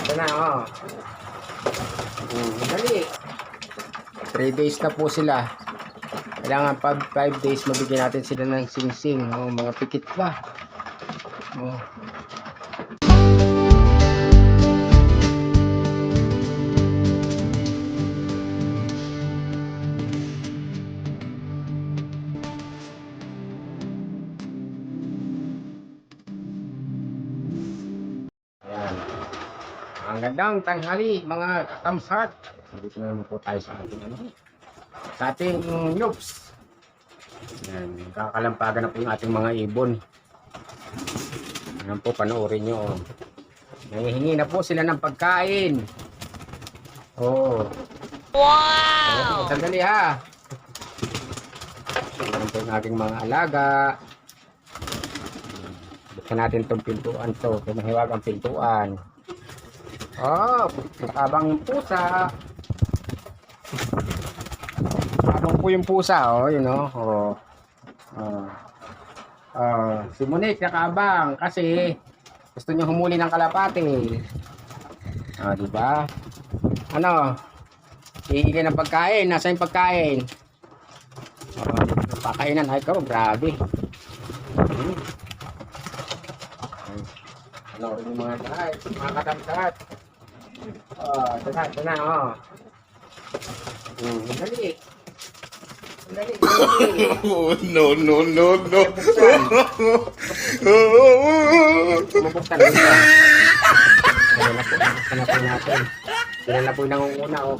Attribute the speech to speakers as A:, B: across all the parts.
A: ito na, oh. Hmm, dali. 3 days na po sila. Kailangan pag 5 days mabigyan natin sila ng sing-sing. Oh, mga pikit pa. Oh. Ang gandang tanghali, mga katamsat. Dito na naman po tayo sa ating ano. Sa ating noobs. Ayan, kakalampagan na po yung ating mga ibon. Ayan po, panoorin nyo. Oh. Nangihingi na po sila ng pagkain. Oh. Wow! Oh, sandali ha. Ayan po yung aking mga alaga. Buksan natin itong pintuan to. Ito mahiwag ang pintuan. Oh, yung pusa. Nakabang po yung pusa, oh, yun oh. Oh. Oh. Oh, si Monique nakabang kasi gusto niya humuli ng kalapati. Ah, di ba? Ano? Hihingi ng pagkain. Nasa yung pagkain? Oh, pakainan. Ay, ko, grabe. Hmm. Ano yung mga tahay, mga katamtat. Oh, ito na, ito na, oh. Hmm, dali. Dali.
B: Oh, no, no, no, no.
A: Mabuksan mo. Ayan na po, buksan na natin. Sila na po yung nangunguna, oh.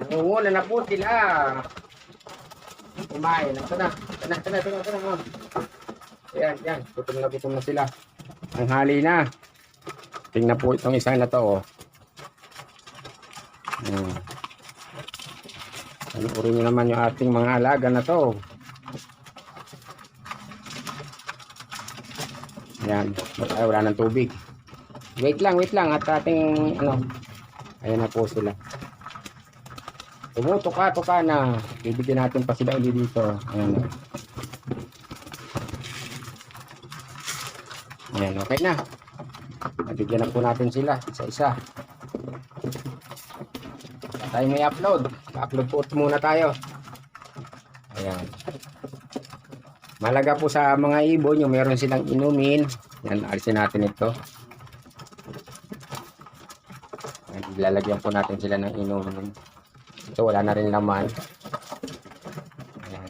A: Nangunguna na po sila. Kumain. Ito na, ito na, ito na, ito na, ito na, oh. Ayan, yan. Gutom na gutom na sila. Ang hali na. Tingnan po itong isa na to, oh. Hmm. Panuorin nyo naman yung ating mga alaga na to. Ayan. Ay, wala ng tubig. Wait lang, wait lang. At ating, ano, ayan na po sila. Tumuto ka, ka na. Bibigyan natin pa sila uli dito. Ayan. oh. Ayan, okay na. Nabigyan na po natin sila, isa-isa. Tayo may upload. Upload po muna tayo. Ayan. Malaga po sa mga ibon, yung meron silang inumin. Yan, alisin natin ito. Ayan, Ilalagyan po natin sila ng inumin. Ito, wala na rin laman. Ayan.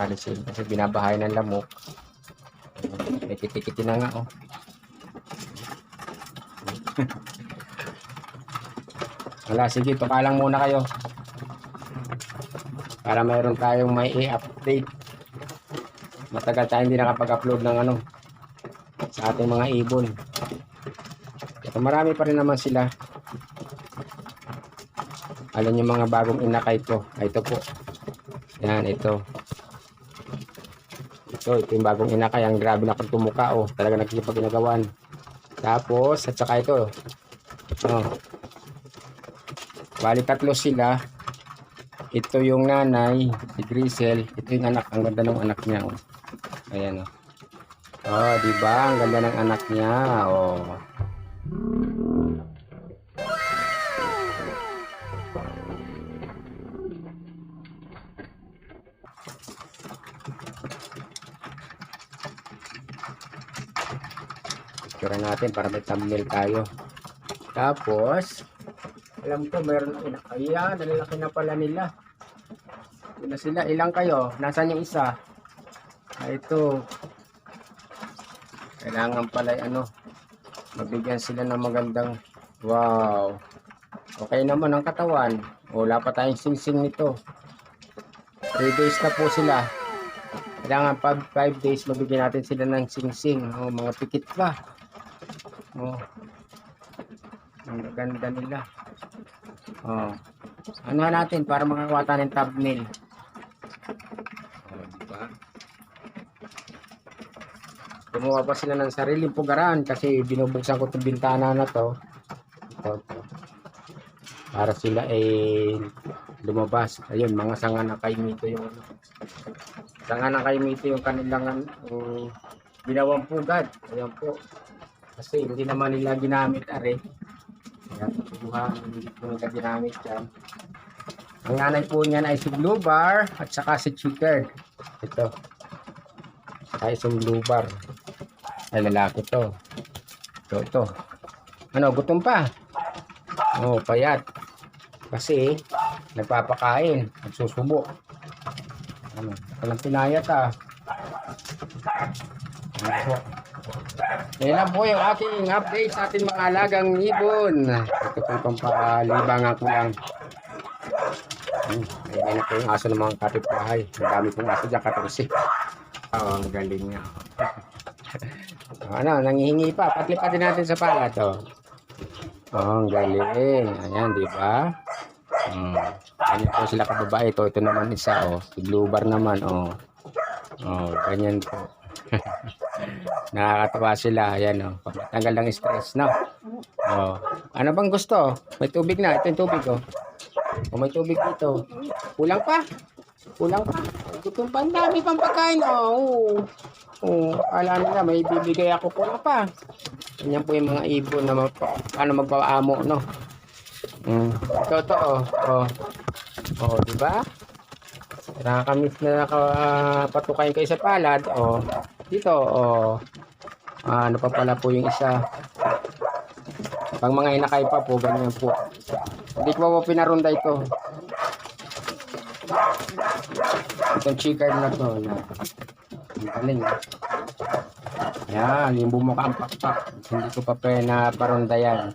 A: Alisin kasi binabahay ng lamok. May kitikiti na nga, oh. Wala, sige, tukalang muna kayo. Para mayroon tayong may i-update. Matagal tayo hindi nakapag-upload ng ano sa ating mga ibon. Ito marami pa rin naman sila. Alam yung mga bagong inakay ko. Ay, ito po. Yan, ito. Ito, ito yung bagong inakay. Ang grabe na kung tumuka. Oh, talaga nagkikipag-inagawan. Tapos, at saka ito. Oh. Bali tatlo sila. Ito yung nanay, si Grisel. Ito yung anak. Ang ganda ng anak niya. Oh. Ayan oh. Oh, di ba? Ang ganda ng anak niya. Oh. Picture natin para may thumbnail tayo. Tapos, alam ko meron Ayan, nalalaki na pala nila. Na sila. Ilang kayo? Nasaan yung isa? Ah, ito. Kailangan pala ano, mabigyan sila ng magandang wow. Okay naman ang katawan. Wala pa tayong sing-sing nito. 3 days na po sila. Kailangan pag 5 days mabigyan natin sila ng sing-sing. Oh, mga pikit pa. Oh. Ang ganda nila. Oh. Ano natin para makakuha tayo ng thumbnail. Oh, diba? Gumawa pa sila ng sariling pugaran kasi binubuksan ko itong bintana na to. Ito, ito. Para sila ay lumabas. Ayun, mga sanga na kaimito yung ano. Sanga na kaimito yung kanilang um, ginawang pugad. Ayan po. Kasi hindi naman nila ginamit are. Hindi po nila ginamit yan. Ang nanay po niyan ay si Blue Bar at saka si Chicken. Ito. Saka isang Blue Bar. Ay lalaki to. Ito, ito. Ano, gutom pa. Oh, payat. Kasi, nagpapakain. Nagsusubo. Ano, walang pinayat ah. Ano. Yan lang po yung aking update sa ating mga alagang ibon. Ito po yung pampalibangan ko lang. Hmm, ayan na po yung aso ng mga kapitbahay. Ang dami pong aso dyan, 14. Oo, ang galing niya. ano, nangihingi pa. Patlipatin natin sa pala to. Oh, ang galing. Ayan, di ba? Hmm. Ganyan po sila kababae. Ito, ito naman isa, oh. Si Blue Bar naman, oh. Oh, ganyan po. Nakakatawa sila. Ayan, oh. Tanggal ng stress, no? Oh. Ano bang gusto? May tubig na. Ito yung tubig, oh. O may tubig dito. Kulang pa. Kulang pa. Gutom pa. Ang dami pang pagkain, oh. Oh, alam nila, may bibigay ako. Kulang pa. Ganyan po yung mga ibon na magpa, paano magpaamo, no? Mm. Ito, oh. Oh, oh di ba? Nakakamiss na nakapatukayin kayo sa palad. Oh, dito, oh. Ah, ano pa pala po yung isa. Pang mga inakay pa po, ganyan po. Hindi ko po pinarunda ito. Itong chicken na to. Na. Galing. ah. Yan, yung bumuka ang pakpak. Hindi ko pa pa naparunda yan.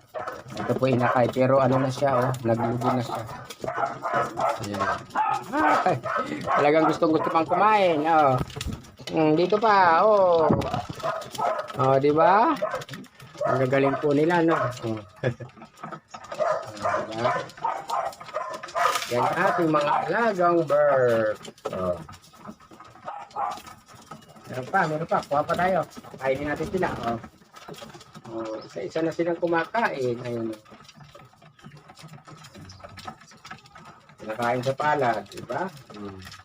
A: Ito po inakay. Pero ano na siya, oh. Naglugo na siya. Ayan. Ay, talagang gustong gusto pang kumain. Oh. Mm, dito pa, oh. Oh, di ba? Ang gagaling po nila, no? Hmm. Diba? Yan ating mga alagang bird. Oh. Meron pa, meron pa. Kuha pa tayo. Kainin natin sila. Oh. Oh, isa-isa na silang kumakain. Ayun. oh. Kinakain sa palad, di ba? Hmm.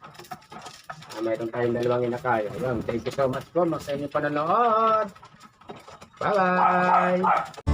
A: Mayroon tayong dalawang inakain. Ayun, thank you so much po. Sa inyong panonood. Bye-bye!